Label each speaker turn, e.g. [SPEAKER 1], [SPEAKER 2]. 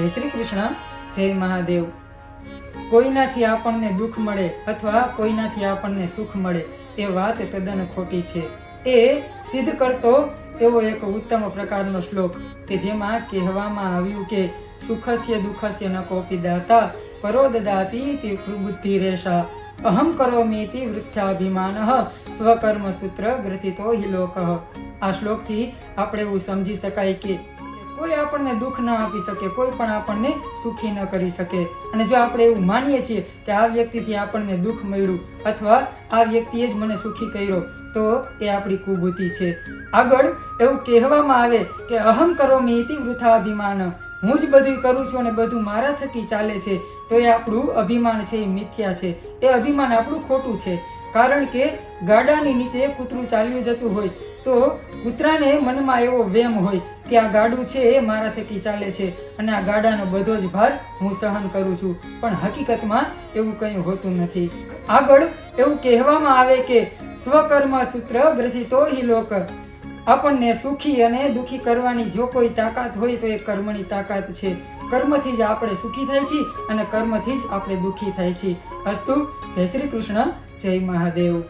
[SPEAKER 1] જય શ્રી કૃષ્ણ. જય મહાદેવ. કોઈનાથી આપણને દુઃખ મળે અથવા કોઈનાથી આપણને સુખ મળે એ વાત તદ્દન ખોટી છે. એ સિદ્ધ કરતો એવો એક ઉત્તમ પ્રકારનો શ્લોક કે જેમાં કહેવામાં આવ્યું કે, સુખસ્ય દુઃખસ્ય ન કોપી દાતા, પરોદદાતી તે બુદ્ધિ રેશા અહમ કરોમીતિ વૃથ્યાભિમાન સ્વકર્મ સૂત્ર ગ્રથિતો હિ લોક. આ શ્લોકથી આપણે એવું સમજી શકાય કે કોઈ આપણને દુઃખ ન આપી શકે, કોઈ પણ આપણને સુખી ન કરી શકે. અને જો આપણે એવું માનીએ છીએ કે આ વ્યક્તિથી આપણને દુઃખ મળ્યું અથવા આ વ્યક્તિએ જ મને સુખી કર્યો, તો એ આપણી કુબુદ્ધિ છે. આગળ એવું કહેવામાં આવે કે અહમ કરો ઇતિ વૃથા હું જ બધું કરું છું અને બધું મારા થકી ચાલે છે, તો એ આપણું અભિમાન છે, એ મિથ્યા છે. એ અભિમાન આપણું ખોટું છે. કારણ કે ગાડાની નીચે કૂતરું ચાલ્યું જતું હોય તો કૂતરાને મનમાં એવો વેમ હોય કે આ ગાડું છે એ મારા થકી ચાલે છે અને આ ગાડાનો બધો જ ભાર હું સહન કરું છું. પણ હકીકતમાં એવું કંઈ હોતું નથી. આગળ એવું કહેવામાં આવે કે સ્વકર્મ સૂત્ર ગ્રથિતો હિ લોક. આપણને સુખી અને દુઃખી કરવાની જો કોઈ તાકાત હોય તો એ કર્મની તાકાત છે. કર્મથી જ આપણે સુખી થાય છીએ અને કર્મથી જ આપણે દુઃખી થાય છીએ. અસ્તુ, જય શ્રી કૃષ્ણ, જય મહાદેવ.